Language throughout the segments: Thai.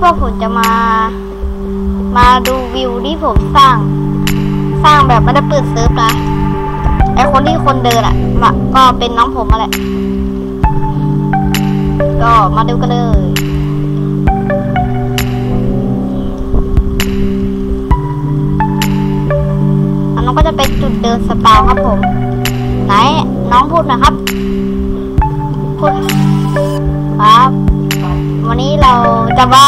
พวกผมจะมา มาดูวิวที่ผมสร้าง สร้างแบบไม่ได้เปิดเซิร์ฟนะไอคนที่คนเดินอะก็เป็นน้องผมมาแหละก็มาดูกันเลยอันนั้นก็จะเป็นจุดเดินสปาครับผม ไหนน้องพูดหนะครับพูดครับ นี้เราจะมา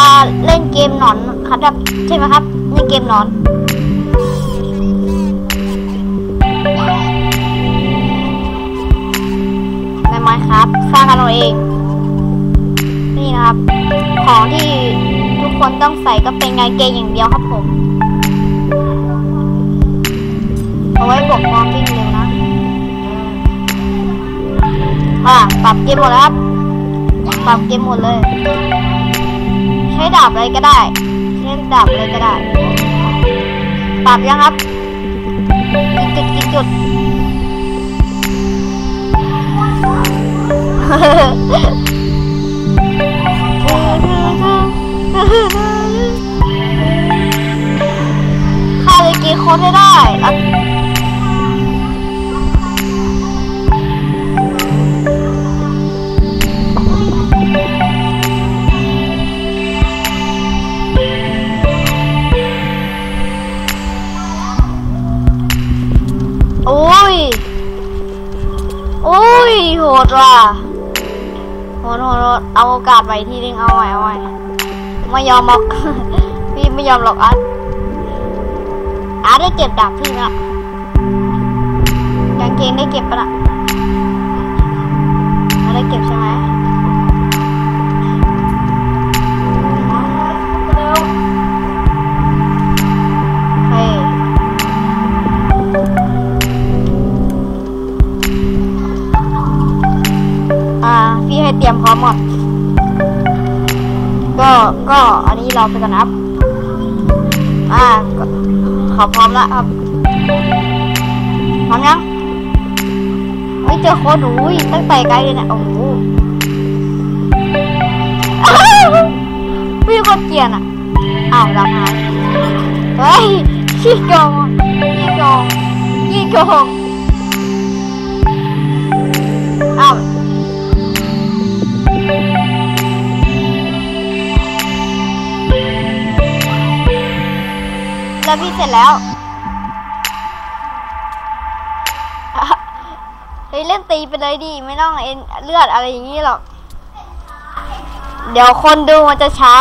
เล่นเกมหนอนครับใช่ไหมครับเล่นเกมหนอนในไม้ครับสร้างกันเราเอง นี่นะครับ ของที่ทุกคนต้องใส่ก็เป็นไงเกงอย่างเดียวครับผมเอาไว้บวกความวิ่งเร็วนะอะปรับเกมหมดแล้วครับปรับเกมหมดเลย ใช้ดาบอะไรก็ได้ใช้ดาบอะไรก็ได้ปรับยังครับกินจุดกินจุดฆ่าเลยกี่คนให้ได้ ดว่ะโหดโหดเอาโอกาสไปทีนึงเอาไว้เอาไว้ไม่ยอมหรอกพี่ไม่ยอมหรอกอัดอาร์ตได้เก็บดาบพี่ละกางเกงได้เก็บปะละอาร์ได้เก็บใช่ไหม รียมพร้อมหมดก็ก็อันนี้เราไปกันนะครับ อ่าขอพร้อมแล้วครับพร้อมยังเฮ้ยเจอโคตรอุ้ยตั้งแต่ไกลเลยนะโอ้โหพี่คนเกลียนอะอ้าวดับหายเฮ้ยขี้โกงขี้โกงขี้โกง แล้วพี่เสร็จแล้วเฮ้ยเล่นตีไปเลยดิไม่ต้องเอ็นเลือดอะไรอย่างนี้หรอก เดี๋ยวคนดูมันจะช้า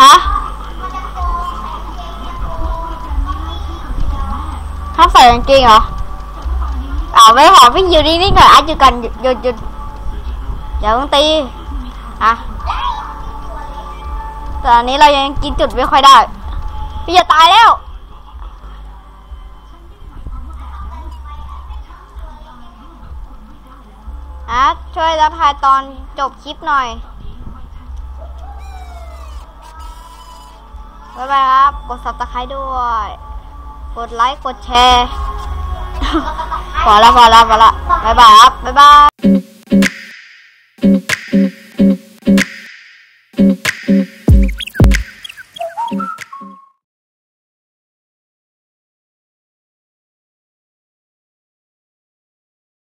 ฮะห้ามใส่กางเกงเหรออ้าไม่หอพี่อยู่นี่ๆก่อนอะหยุดกันหยุดหยุดหยุด อย่าเพิ่งตี อะแต่อันนี้เรายังกินจุดไม่ค่อยได้ พี่จะตายแล้ว อะ ช่วยรับทายตอนจบคลิปหน่อย บ๊ายบายครับ กด subscribe ด้วย กดไลค์ กดแชร์ พอล้วพอล้วพอล้วบ๊ายบายครับ บ๊ายบาย